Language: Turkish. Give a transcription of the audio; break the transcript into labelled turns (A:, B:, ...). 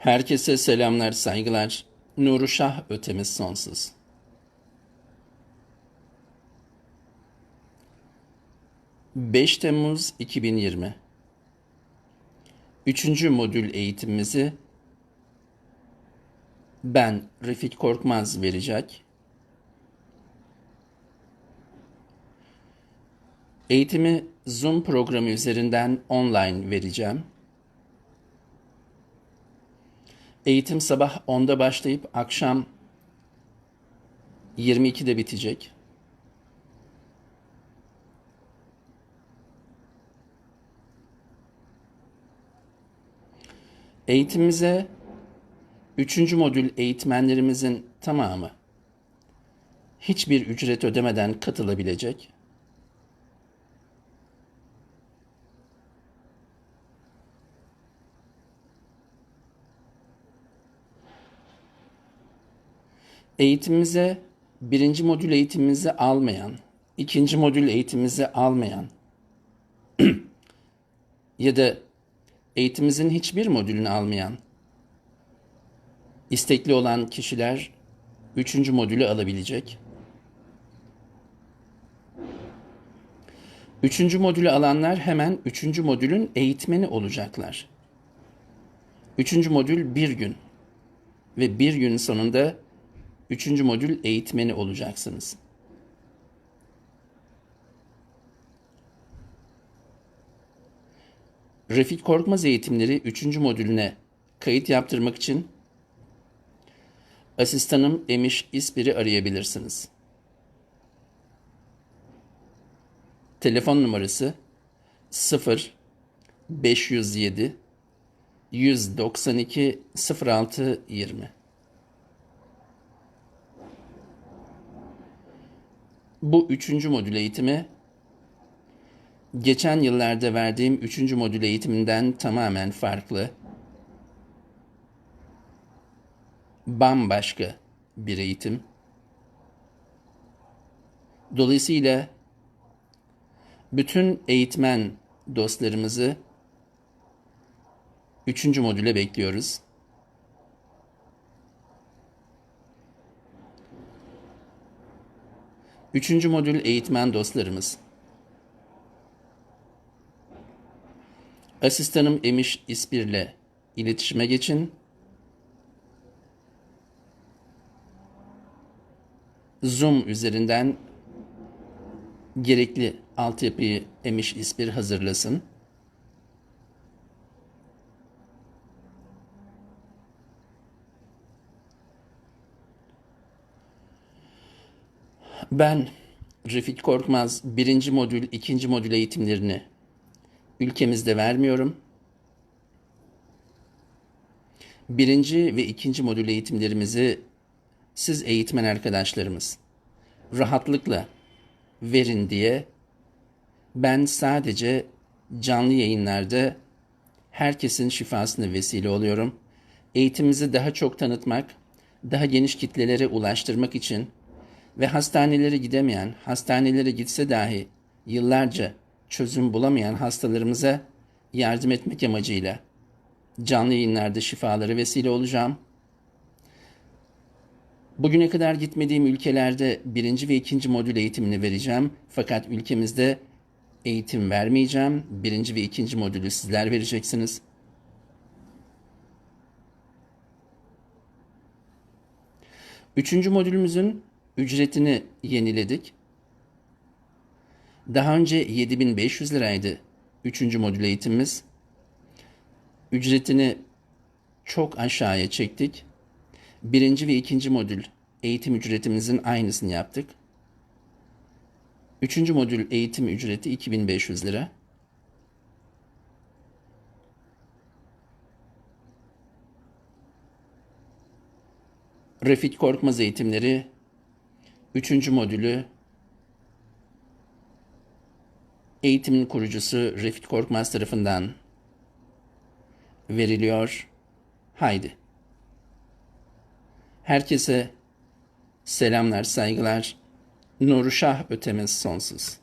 A: Herkese selamlar, saygılar. Nuru Şah ötemiz sonsuz. Beş Temmuz 2020 Üçüncü modül eğitimimizi ben Refik Korkmaz verecek. Eğitimi Zoom programı üzerinden online vereceğim. Eğitim sabah 10'da başlayıp akşam 22'de bitecek. Eğitimimize 3. modül eğitmenlerimizin tamamı hiçbir ücret ödemeden katılabilecek. Eğitimimize birinci modül eğitimimizi almayan, ikinci modül eğitimimizi almayan ya da eğitimimizin hiçbir modülünü almayan istekli olan kişiler üçüncü modülü alabilecek. Üçüncü modülü alanlar hemen üçüncü modülün eğitmeni olacaklar. Üçüncü modül bir gün ve bir gün sonunda Üçüncü modül eğitmeni olacaksınız. Refik Korkmaz eğitimleri üçüncü modülüne kayıt yaptırmak için asistanım Emiş İspir'i arayabilirsiniz. Telefon numarası 0 507 192 06 20 Bu üçüncü modül eğitimi geçen yıllarda verdiğim üçüncü modül eğitiminden tamamen farklı. Bambaşka bir eğitim. Dolayısıyla bütün eğitmen dostlarımızı üçüncü modüle bekliyoruz. Üçüncü modül eğitmen dostlarımız. Asistanım Emiş İspir'le iletişime geçin. Zoom üzerinden gerekli altyapıyı Emiş İspir hazırlasın. Ben Refik Korkmaz birinci modül, ikinci modül eğitimlerini ülkemizde vermiyorum. Birinci ve ikinci modül eğitimlerimizi siz eğitmen arkadaşlarımız rahatlıkla verin diye ben sadece canlı yayınlarda herkesin şifasına vesile oluyorum. Eğitimimizi daha çok tanıtmak, daha geniş kitlelere ulaştırmak için ve hastanelere gidemeyen, hastanelere gitse dahi yıllarca çözüm bulamayan hastalarımıza yardım etmek amacıyla canlı yayınlarda şifaları vesile olacağım. Bugüne kadar gitmediğim ülkelerde birinci ve ikinci modül eğitimini vereceğim. Fakat ülkemizde eğitim vermeyeceğim. Birinci ve ikinci modülü sizler vereceksiniz. Üçüncü modülümüzün ücretini yeniledik. Daha önce 7500 liraydı üçüncü modül eğitimimiz. Ücretini çok aşağıya çektik. Birinci ve ikinci modül eğitim ücretimizin aynısını yaptık. Üçüncü modül eğitim ücreti 2500 lira. Refik Korkmaz eğitimleri Üçüncü modülü eğitimin kurucusu Refik Korkmaz tarafından veriliyor. Haydi. Herkese selamlar, saygılar. Nuru Şah ötemiz sonsuz.